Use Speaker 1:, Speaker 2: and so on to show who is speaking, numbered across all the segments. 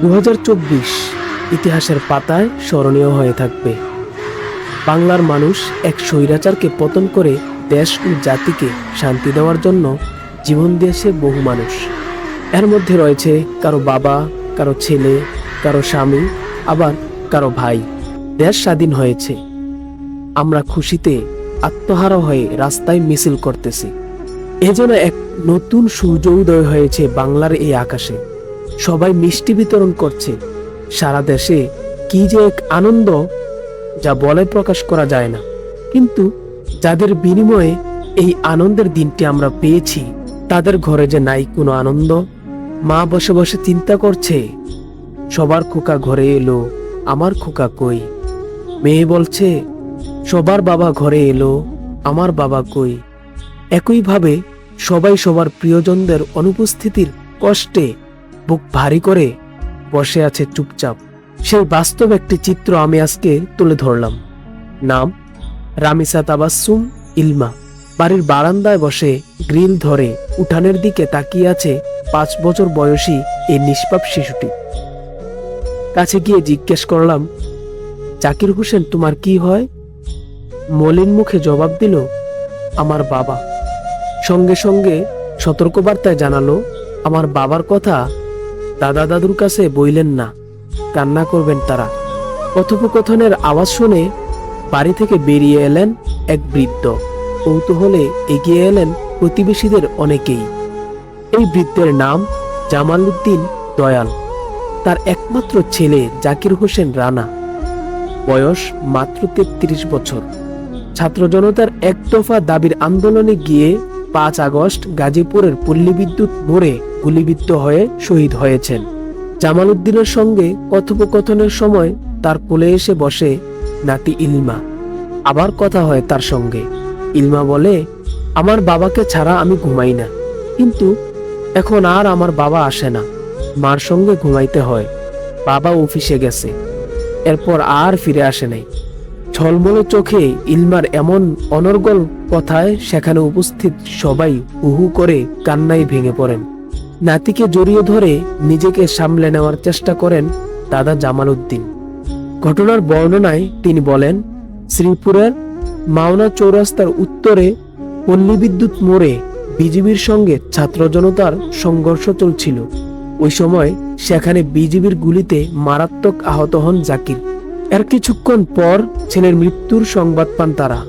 Speaker 1: দু হাজার চব্বিশ ইতিহাসের পাতায় স্মরণীয় হয়ে থাকবে। বাংলার মানুষ এক স্বৈরাচারকে পতন করে দেশ ও জাতিকে শান্তি দেওয়ার জন্য জীবন দিয়েছে বহু মানুষ। এর মধ্যে রয়েছে কারও বাবা, কারও ছেলে, কারও স্বামী, আবার কারও ভাই। দেশ স্বাধীন হয়েছে। আমরা খুশিতে আত্মহারা হয়ে রাস্তায় মিছিল করতেছি। এজন্য এক নতুন সূর্য উদয় হয়েছে বাংলার এই আকাশে। সবাই মিষ্টি বিতরণ করছে। সারা দেশে কি যে এক আনন্দ যা বলে প্রকাশ করা যায় না। কিন্তু যাদের বিনিময়ে এই আনন্দের দিনটি আমরা পেয়েছি, তাদের ঘরে যে নাই কোনো আনন্দ, মা বসে বসে চিন্তা করছে, সবার খোকা ঘরে এলো, আমার খোকা কই? মেয়ে বলছে, সবার বাবা ঘরে এলো, আমার বাবা কই? একইভাবে সবাই সবার প্রিয়জনদের অনুপস্থিতির কষ্টে বুক ভারী করে বসে আছে চুপচাপ। সেই বাস্তব একটি চিত্র আমি আজকে তুলে ধরলাম। নাম, রামিসা তাবাসুম ইলমা। বাড়ির বারান্দায় বসে গ্রিল ধরে উঠানের দিকে তাকিয়ে আছে পাঁচ বছর বয়সী এই নিষ্পাপ শিশুটি। কাছে গিয়ে জিজ্ঞেস করলাম, জাকির হোসেন, তোমার কি হয়? মলিন মুখে জবাব দিল, আমার বাবা। সঙ্গে সঙ্গে সতর্কবার্তায় জানালো, আমার বাবার কথা দাদা দাদুর কাছে বইলেন না। কান্না করবেন তারা। কথোপকথনের আওয়াজ শুনে বাড়ি থেকে বেরিয়ে এলেন এক বৃদ্ধ। কৌতূহলে এগিয়ে এলেন প্রতিবেশীদের অনেকেই। এই বৃদ্ধের নাম জামাল উদ্দিন দয়াল। তার একমাত্র ছেলে জাকির হোসেন রানা। বয়স মাত্র তেত্রিশ বছর। ছাত্র জনতার এক দফা দাবির আন্দোলনে গিয়ে পাঁচ আগস্ট গাজীপুরের পল্লী বিদ্যুৎ মোড়ে গুলিবিদ্ধ হয়ে শহীদ হয়েছেন। জামাল উদ্দিনের সঙ্গে কথোপকথনের সময় তার কোলে এসে বসে নাতি ইলমা। আবার কথা হয় তার সঙ্গে। ইলমা বলে, আমার বাবাকে ছাড়া আমি ঘুমাই না। কিন্তু এখন আর আমার বাবা আসে না। মার সঙ্গে ঘুমাইতে হয়। বাবা অফিসে গেছে। এরপর আর ফিরে আসে নাই। ছলমলে চোখে ইলমার এমন অনর্গল কথায় সেখানে উপস্থিত সবাই উহু করে কান্নায় ভেঙে পড়েন। নাতিকে জড়িয়ে ধরে নিজেকে সামলে নেওয়ার চেষ্টা করেন দাদা জামাল উদ্দিন ঘটনার বর্ণনায় তিনি বলেন, শ্রীপুরের মাওনা চৌরাস্তার উত্তরে পল্লী বিদ্যুৎ মোড়ে বিজিবির সঙ্গে ছাত্র জনতার সংঘর্ষ চলছিল। ওই সময় সেখানে বিজিবির গুলিতে মারাত্মক আহত হন জাকির। এর কিছুক্ষণ পর ছেলের মৃত্যুর সংবাদ পান তারা।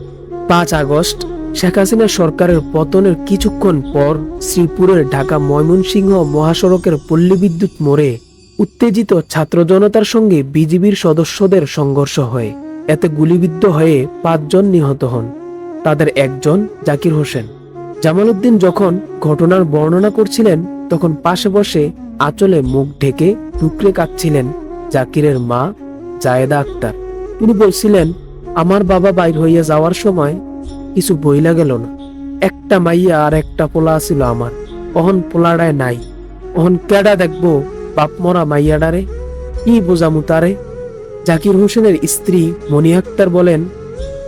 Speaker 1: পাঁচ আগস্ট শেখ হাসিনা সরকারের পতনের কিছুক্ষণ পর শ্রীপুরের ঢাকা ময়মনসিংহ মহাসড়কের পল্লী বিদ্যুৎ মোড়ে উত্তেজিত ছাত্র জনতার সঙ্গে বিজিবির সদস্যদের সংঘর্ষ হয়। এতে গুলিবিদ্ধ হয়ে পাঁচজন নিহত হন। তাদের একজন জাকির হোসেন। জামালউদ্দিন যখন ঘটনার বর্ণনা করছিলেন, তখন পাশে বসে আঁচলে মুখ ঢেকে টুকরে কাঁদছিলেন জাকিরের মা জায়েদা আক্তার। তিনি বলছিলেন, আমার বাবা বাইর হইয়া যাওয়ার সময় কিছু বইলা গেল না। একটা মাইয়া আর একটা পোলা ছিল আমার। অহন পোলাডায় নাই। অহন কেডা দেখব বাপ মরা মাইয়াডারে কি বোঝামু তারে? জাকির হোসেনের স্ত্রী মনি আক্তার বলেন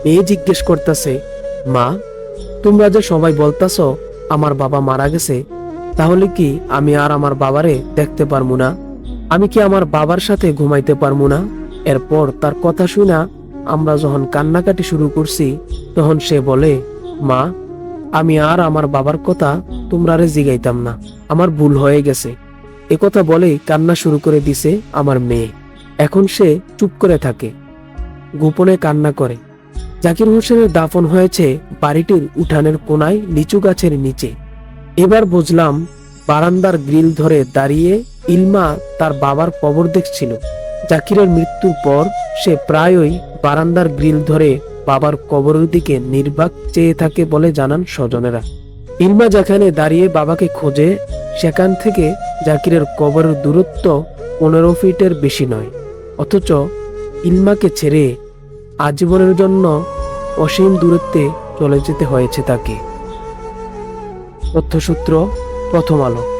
Speaker 1: মেয়ে জিজ্ঞেস করতেছে, মা, তোমরা যে সবাই বলতাছ আমার বাবা মারা গেছে, তাহলে কি আমি আর আমার বাবারে দেখতে পারব না? আমি কি আমার বাবার সাথে ঘুমাইতে পারব না? এরপর তার কথা শুনা আমরা যখন কান্নাকাটি শুরু করছি, তখন সে বলে, মা, আমি আর আমার বাবার কথা তোমরা তোমরারে জিগাইতাম না। আমার ভুল হয়ে গেছে। কথা বলে কান্না শুরু করে দিছে আমার মেয়ে। এখন সে চুপ করে থাকে, গোপনে কান্না করে। জাকির হোসেনের দাফন হয়েছে বাড়িটির উঠানের কোনায় লিচু গাছের নিচে। এবার বুঝলাম, বারান্দার গ্রিল ধরে দাঁড়িয়ে ইলমা তার বাবার কবর দেখছিল। জাকিরের মৃত্যুর পর সে প্রায়ই বারান্দার গ্রিল ধরে বাবার কবরের দিকে নির্বাক চেয়ে থাকে বলে জানান স্বজনেরা। ইলমা যেখানে দাঁড়িয়ে বাবাকে খোঁজে, সেখান থেকে জাকিরের কবরের দূরত্ব পনেরো ফিটের বেশি নয়। অথচ ইলমাকে ছেড়ে আজীবনের জন্য অসীম দূরত্বে চলে যেতে হয়েছে তাকে। তথ্যসূত্র প্রথম আলো।